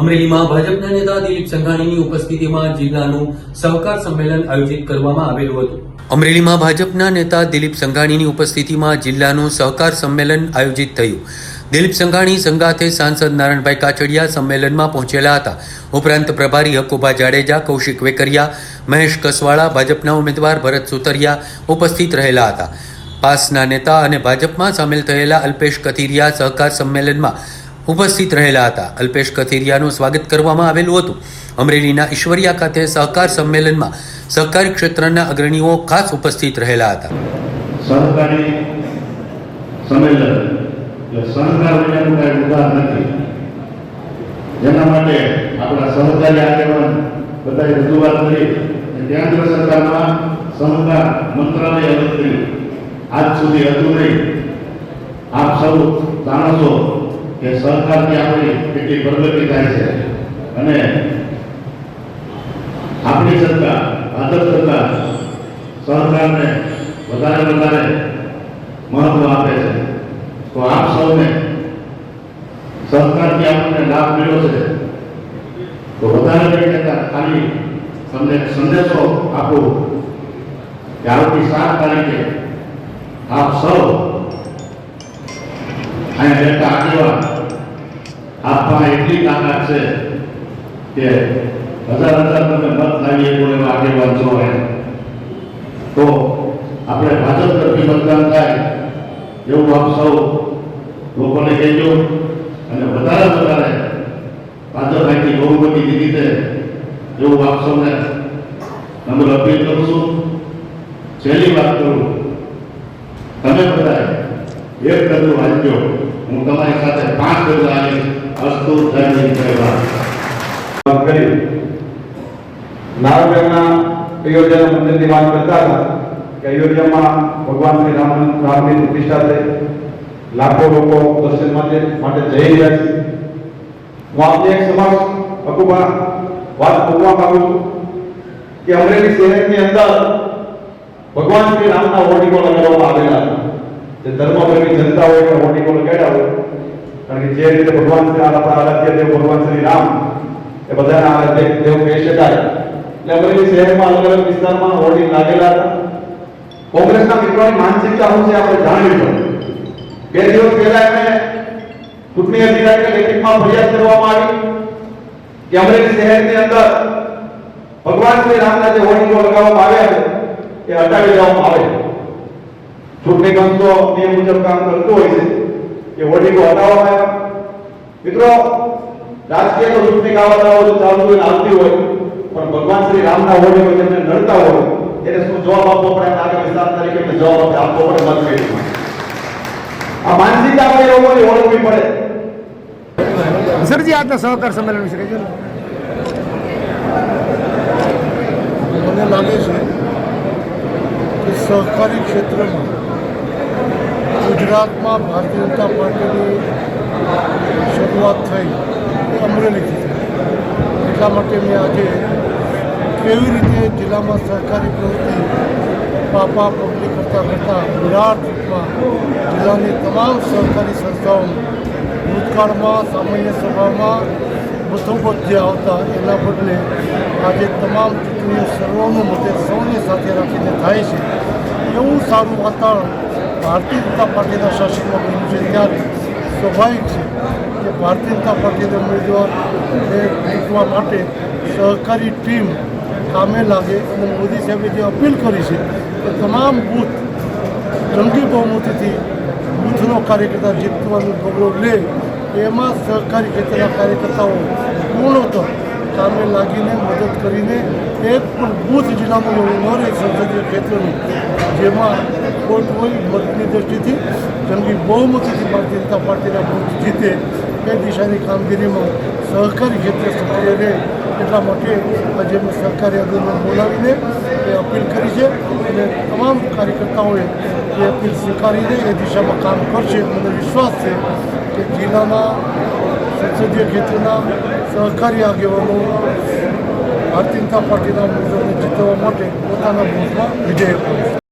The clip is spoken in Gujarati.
અમરેલીમાં ભાજપના નેતા દિલીપ સંઘાણીની ઉપસ્થિતિમાં જિલ્લાનું સહકાર સંમેલન આયોજિત કરવામાં આવેલું હતું. અમરેલીમાં ભાજપના નેતા દિલીપ સંઘાણીની ઉપસ્થિતિમાં જિલ્લાનું સહકાર સંમેલન આયોજિત થયું. દિલીપ સંઘાણી સંગાથે સાંસદ નારણભાઈ કાછડિયા સંમેલનમાં પહોંચેલા હતા. ઉપરાંત પ્રભારી હકુભા જાડેજા, કૌશિક વેકરિયા, મહેશ કસવાળા, ભાજપના ઉમેદવાર ભરત સુતરિયા ઉપસ્થિત રહેલા હતા. પાસના નેતા અને ભાજપમાં સામેલ થયેલા અલ્પેશ કથિરિયા સહકાર સંમેલનમાં ઉપસ્થિત રહેલા હતા. અલ્પેશ કથિરિયાનું સ્વાગત કરવામાં આવેલું હતું. અમરેલીના ઈશ્વરિયા ખાતે સહકાર સંમેલનમાં સહકારી ક્ષેત્રના અગ્રણીઓ ખાસ ઉપસ્થિત રહેલા હતા. સહકારી સંમેલન સહકાર ઉદાર નથી. જેના માટે આપણા સહકારી આગેવાન બધાએ રજૂઆત કરી કેન્દ્ર સરકારમાં સહકાર મંત્રાલય અલગ આજ સુધી હતું નહીં આપ સૌ જાણો છો કે સહકારથી આપણી કેટલી પ્રગતિ થાય છે. અને આપણી સરકાર, ભાજપ સરકાર સહકારને વધારે વધારે મહત્વ આપે છે. તો આપ સૌને સહકારથી આપણને લાભ મળ્યો છે. તો વધારે નહીં કહેતા ખાલી તમને સંદેશો આપો કે આવતી સાત તારીખે આપ સૌ અહીંયા બેઠા આગેવાન આપમાં એટલી તાકાત છે કે હજાર હજાર તમે મત લાવીએ શકો એવા આગેવાન છો તો આપણે ભાજપ તરફી મતદાન થાય એવું આપ સૌ લોકોને કહેજો અને વધારે વધારે ભાજપ અહીંથી બહુમતીની છે એવું આપ સૌને નમ્ર અપીલ કરું છું. છેલ્લી વાત કરું. તમે બધા એક કદું વાંચજો હું તમારી સાથે પાંચ કદું આવીશ નારણના અયોધ્યાના મંદિરની વાત કરતા હતા કે અયોધ્યામાં ભગવાન શ્રી રામ રામની પ્રતિષ્ઠા થઈ લાખો લોકો દર્શન માટે માટે જઈ રહ્યા છે. હું આપને એક સમક્ષ અકુબા વાત કરવા માંગુ છું કે અમરેલી શહેરની અંદર ભગવાન શ્રી રામના હોર્ડિંગો લગાવવામાં આવેલા જે ધર્મપ્રેમી જનતા હોય કે હોર્ડિંગો લગાડ્યા હોય. કારણ કે જે રીતે ભગવાન શ્રી આપણા આરાધ્ય દેવ ભગવાન શ્રી રામ એ બધાના આરાધ્ય દેવ કહી શકાય. એટલે અમરેલી શહેરમાં અલગ અલગ વિસ્તારમાં હોર્ડિંગ લાગેલા હતા કોંગ્રેસના મિત્રોની માનસિકતા શું છે આપણે જાણવી પડે બે દિવસ પહેલા એમને ચૂંટણી અધિકારીને લેખિતમાં ફરિયાદ કરવામાં આવી કે અમરેલી શહેરની અંદર ભગવાન શ્રી રામના જે હોર્ડિંગો લગાવવામાં આવ્યા છે, એ હટાવી દેવામાં આવે ચૂંટણી પંચ તો નિયમ મુજબ કામ કરતું હોય છે, એ હોર્ડિંગો હટાવવામાં આવ્યા મિત્રો રાજકીય તો ચૂંટણી કાવતરાઓ જો ચાલુ હોય ને આવતી હોય પણ ભગવાન શ્રી રામના હોર્ડિંગો જેમને નડતા હોય એને શું જવાબ આપવો પડે? આગામી સાત તારીખે એમને જવાબ આપણે આપવો પડે મતપેટીમાં આ માનસિકતા આપણે લોકોની ઓળખવી પડે. સરજી આજના સહકાર સંમેલન વિશે કહેજો મને લાગે છે કે સહકારી ક્ષેત્રમાં ગુજરાતમાં ભારતીય જનતા પાર્ટીની શરૂઆત થઈ એ અમરેલીથી એટલા માટે મેં આજે કેવી રીતે જિલ્લામાં સહકારી પ્રવૃત્તિ પાપા પબ્લિક કરતાં કરતાં વિરાટ રૂપમાં જિલ્લાની તમામ સહકારી સંસ્થાઓ ભૂતકાળમાં, સામાન્ય સભામાં જે આવતા એના બદલે આજે તમામ ચૂંટણીઓ સર્વાનુમતે સૌને સાથે રાખીને થાય છે. એવું સારું વાતાવરણ ભારતીય જનતા પાર્ટીના શાસનમાં બન્યું છે ત્યારે સ્વાભાવિક છે કે ભારતીય જનતા પાર્ટીના ઉમેદવાર જીતવા માટે સહકારી ટીમ કામે લાગે અને મોદી સાહેબે જે અપીલ કરી છે કે તમામ બૂથ જંગી બહુમતીથી બૂથનો કાર્યકર્તા જીતવાનું ગૌરવ લે, એમાં સહકારી ક્ષેત્રના કાર્યકર્તાઓ પૂર્ણતઃ કામે લાગીને મદદ કરીને એક પણ બુથ જિલ્લામાં એવું ન રહે સંસદીય ક્ષેત્રનું, જેમાં ખોટ હોય મતની દ્રષ્ટિથી જંગી બહુમતીથી ભારતીય જનતા પાર્ટીના બુથ જીતે, એ દિશાની કામગીરીમાં સહકારી ક્ષેત્રે સક્રિય રહે. એટલા માટે આજે સરકારી અગ્રને બોલાવીને એ અપીલ કરી છે અને તમામ કાર્યકર્તાઓએ એ અપીલ સ્વીકારીને એ દિશામાં કામ કરશે. મને વિશ્વાસ છે કે જિલ્લાના સંસદીય ક્ષેત્રના સહકારી આગેવાનો ભારતીય જનતા પાર્ટીના ઉમેદવારને જીતવા માટે પોતાના બૂથમાં વિજય અપાવશે.